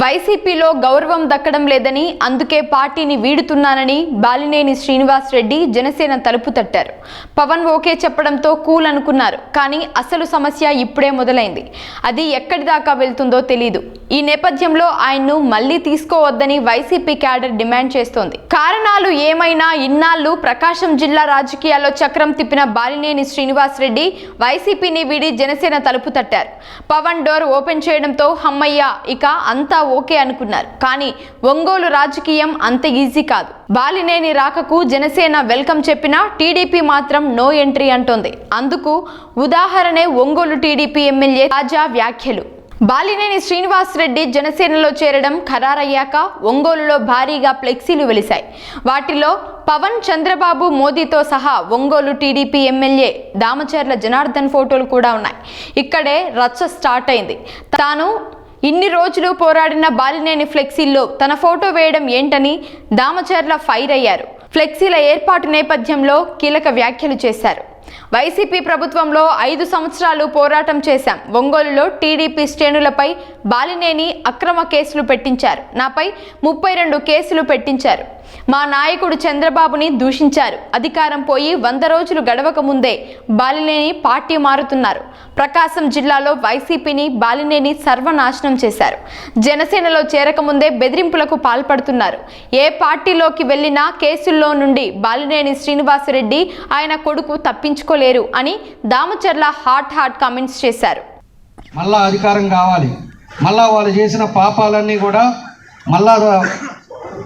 వైసీపీలో గౌరవం దక్కడం లేదని అందుకే పార్టీని వీడుతున్నానని బాలినేని శ్రీనివాస్ రెడ్డి జనసేన తలుపు తట్టారు. పవన్ ఓకే చెప్పడంతో కూల్ అనుకున్నారు కానీ అసలు సమస్య ఇప్పుడే మొదలైంది. అది ఎక్కడి దాకా వెళ్తుందో తెలీదు. ఈ నేపథ్యంలో ఆయన్ను మళ్ళీ తీసుకోవద్దని వైసీపీ క్యాడర్ డిమాండ్ చేస్తోంది. కారణాలు ఏమైనా ఇన్నాళ్ళు ప్రకాశం జిల్లా రాజకీయాల్లో చక్రం తిప్పిన బాలినేని శ్రీనివాస్ రెడ్డి వైసీపీని వీడి జనసేన తలుపు తట్టారు. పవన్ డోర్ ఓపెన్ చేయడంతో హమ్మయ్య ఇక అంతా ఓకే అనుకున్నారు. కానీ ఒంగోలు రాజకీయం అంత ఈజీ కాదు. బాలినేని రాకకు జనసేన వెల్కమ్ చెప్పినా టీడీపీ మాత్రం నో ఎంట్రీ అంటోంది. అందుకు ఉదాహరణే ఒంగోలు టీడీపీ ఎమ్మెల్యే తాజా వ్యాఖ్యలు. బాలినేని శ్రీనివాస్ రెడ్డి జనసేనలో చేరడం ఖరారయ్యాక ఒంగోలులో భారీగా ఫ్లెక్సీలు వెలిశాయి. వాటిలో పవన్ చంద్రబాబు మోదీతో సహా Ongole TDP MLA Damacharla Janardhan photos కూడా ఉన్నాయి. ఇక్కడే రచ్చ స్టార్ట్ అయింది. తాను ఇన్ని రోజులు పోరాడిన బాలినేని ఫ్లెక్సీల్లో తన ఫోటో వేయడం ఏంటని దామచర్ల ఫైర్ అయ్యారు. ఫ్లెక్సీల ఏర్పాటు నేపథ్యంలో కీలక వ్యాఖ్యలు చేశారు. వైసీపీ ప్రభుత్వంలో ఐదు సంవత్సరాలు పోరాటం చేశాం. ఒంగోలులో టీడీపీ శ్రేణులపై బాలినేని అక్రమ కేసులు పెట్టించారు. నాపై ముప్పై రెండు కేసులు పెట్టించారు. మా నాయకుడు చంద్రబాబుని దూషించారు. అధికారం పోయి వంద రోజులు గడవక ముందే బాలినేని పార్టీ మారుతున్నారు. ప్రకాశం జిల్లాలో వైసీపీని బాలినేని సర్వనాశనం చేశారు. జనసేనలో చేరకముందే బెదిరింపులకు పాల్పడుతున్నారు. ఏ పార్టీలోకి వెళ్ళినా కేసుల్లో నుండి బాలినేని శ్రీనివాసరెడ్డి ఆయన కొడుకు తప్పించుకోలేరు అని దామచర్ల హాట్ హాట్ కామెంట్స్ చేశారు. మళ్ళా అధికారం కావాలి. మళ్ళా వాళ్ళు చేసిన పాపాలన్నీ కూడా మళ్ళా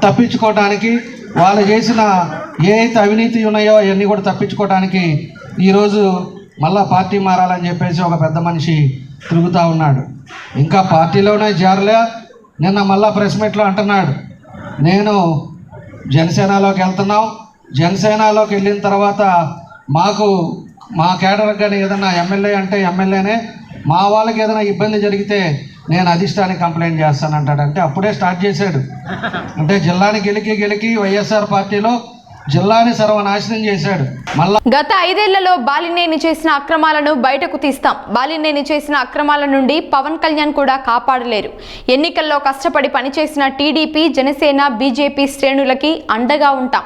తప్పించుకోవడానికి వాళ్ళు చేసిన ఏ అయితే అవినీతి ఉన్నాయో అవన్నీ కూడా తప్పించుకోవడానికి ఈరోజు మళ్ళా పార్టీ మారాలని చెప్పేసి ఒక పెద్ద మనిషి తిరుగుతూ ఉన్నాడు. ఇంకా పార్టీలోనే చేరలే నిన్న మళ్ళా ప్రెస్ మీట్లో అంటున్నాడు. నేను జనసేనలోకి వెళ్తున్నాం. జనసేనలోకి వెళ్ళిన తర్వాత మాకు మా కేడర్ కానీ ఏదైనా ఎమ్మెల్యే అంటే ఎమ్మెల్యేనే. మా వాళ్ళకి ఏదైనా ఇబ్బంది జరిగితే నేను అధిష్టానికి కంప్లైంట్ చేస్తానంటాడు అంటే అప్పుడే స్టార్ట్ చేశాడు. అంటే జిల్లాని గెలికి గెలికి వైఎస్ఆర్ పార్టీలో జిల్లాని సర్వనాశనం చేశాడు. మళ్ళా గత ఐదేళ్ళలో బాలినేని చేసిన అక్రమాలను బయటకు తీస్తాం. బాలినేని చేసిన అక్రమాల నుండి పవన్ కళ్యాణ్ కూడా కాపాడలేరు. ఎన్నికల్లో కష్టపడి పనిచేసిన టీడీపీ జనసేన బీజేపీ శ్రేణులకి అండగా ఉంటాం.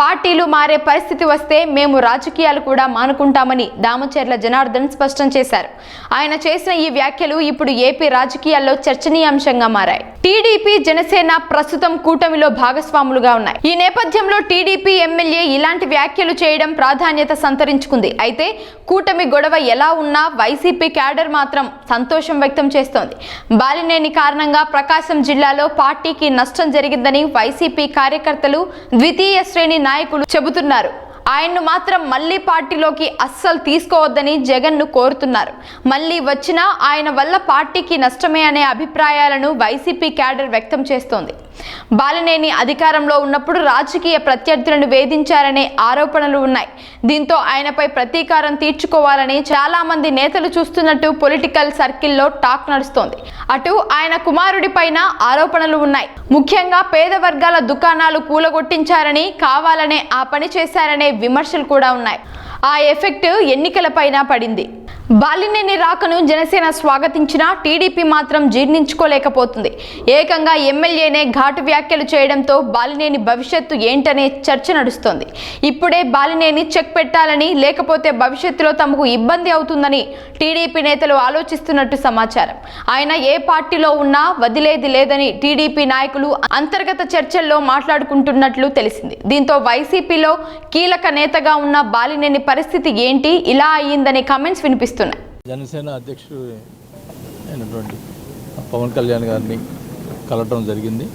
పార్టీలు మారే పరిస్థితి వస్తే మేము రాజకీయాలు కూడా మానుకుంటామని దామచర్ల జనార్దన్ స్పష్టం చేశారు. ఆయన చేసిన ఈ వ్యాఖ్యలు ఇప్పుడు ఏపీ రాజకీయాల్లో చర్చనీయాంశంగా మారాయి. టీడీపీ జనసేన ప్రస్తుతం కూటమిలో భాగస్వాములుగా ఉన్నాయి. ఈ నేపథ్యంలో టీడీపీ ఎమ్మెల్యే ఇలాంటి వ్యాఖ్యలు చేయడం ప్రాధాన్యత సంతరించుకుంది. అయితే కూటమి గొడవ ఎలా ఉన్నా వైసీపీ క్యాడర్ మాత్రం సంతోషం వ్యక్తం చేస్తోంది. బాలినేని కారణంగా ప్రకాశం జిల్లాలో పార్టీకి నష్టం జరిగిందని వైసీపీ కార్యకర్తలు ద్వితీయ శ్రేణి నాయకులు చెబుతున్నారు. ఆయన్ను మాత్రం మళ్ళీ పార్టీలోకి అస్సలు తీసుకోవద్దని జగన్ను కోరుతున్నారు. మళ్ళీ వచ్చినా ఆయన వల్ల పార్టీకి నష్టమే అనే అభిప్రాయాలను వైసీపీ క్యాడర్ వ్యక్తం చేస్తోంది. బాలినేని అధికారంలో ఉన్నప్పుడు రాజకీయ ప్రత్యర్థులను వేధించారనే ఆరోపణలు ఉన్నాయి. దీంతో ఆయనపై ప్రతీకారం తీర్చుకోవాలని చాలా మంది నేతలు చూస్తున్నట్టు పొలిటికల్ సర్కిల్లో టాక్ నడుస్తోంది. అటు ఆయన కుమారుడి పైన ఆరోపణలు ఉన్నాయి. ముఖ్యంగా పేద వర్గాల దుకాణాలు కూలగొట్టించారని కావాలనే ఆ పని చేశారనే విమర్శలు కూడా ఉన్నాయి. ఆ ఎఫెక్ట్ ఎన్నికలపైన పడింది. బాలినేని రాకను జనసేన స్వాగతించినా టీడీపీ మాత్రం జీర్ణించుకోలేకపోతుంది. ఏకంగా ఎమ్మెల్యేనే ఘాటు వ్యాఖ్యలు చేయడంతో బాలినేని భవిష్యత్తు ఏంటనే చర్చ నడుస్తోంది. ఇప్పుడే బాలినేని చెక్ పెట్టాలని లేకపోతే భవిష్యత్తులో తమకు ఇబ్బంది అవుతుందని టీడీపీ నేతలు ఆలోచిస్తున్నట్టు సమాచారం. ఆయన ఏ పార్టీలో ఉన్నా వదిలేది లేదని టీడీపీ నాయకులు అంతర్గత చర్చల్లో మాట్లాడుకుంటున్నట్లు తెలిసింది. దీంతో వైసీపీలో కీలక నేతగా ఉన్న బాలినేని పరిస్థితి ఏంటి ఇలా అయ్యిందనే కామెంట్స్ వినిపిస్తున్నాయి జనసేన అధ్యక్షుడు అయినటువంటి పవన్ కళ్యాణ్ గారిని కలవటం జరిగింది.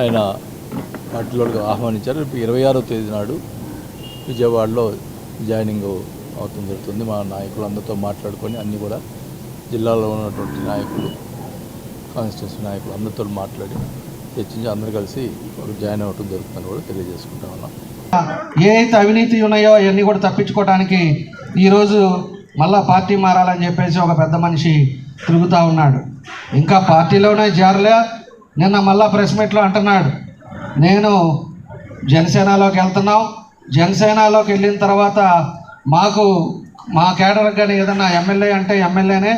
ఆయన పార్టీలోకి ఆహ్వానించారు. రేపు ఇరవై ఆరో తేదీ నాడు విజయవాడలో జాయినింగ్ అవుతుంది జరుగుతుంది. మా నాయకులు అందరితో మాట్లాడుకొని అన్నీ కూడా జిల్లాలో ఉన్నటువంటి నాయకులు కాన్స్టిట్యూన్సీ నాయకులు అందరితో మాట్లాడి చర్చించి అందరూ కలిసి జాయిన్ అవ్వటం జరుగుతుందని కూడా తెలియజేసుకుంటా ఉన్నాం. ఏ అయితే అవినీతి ఉన్నాయో అవన్నీ కూడా తప్పించుకోవడానికి ఈరోజు మళ్ళా పార్టీ మారాలని చెప్పేసి ఒక పెద్ద మనిషి తిరుగుతూ ఉన్నాడు. ఇంకా పార్టీలోనే చేరలే నిన్న మళ్ళా ప్రెస్ మీట్లో అంటున్నాడు. నేను జనసేనలోకి వెళ్తున్నాం. జనసేనలోకి వెళ్ళిన తర్వాత మాకు మా కేడర్కి కానీ ఏదైనా ఎమ్మెల్యే అంటే ఎమ్మెల్యేనే.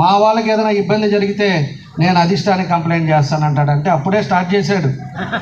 మా వాళ్ళకి ఏదైనా ఇబ్బంది జరిగితే నేను అధిష్టానికి కంప్లైంట్ చేస్తానంటాడంటే అప్పుడే స్టార్ట్ చేశాడు.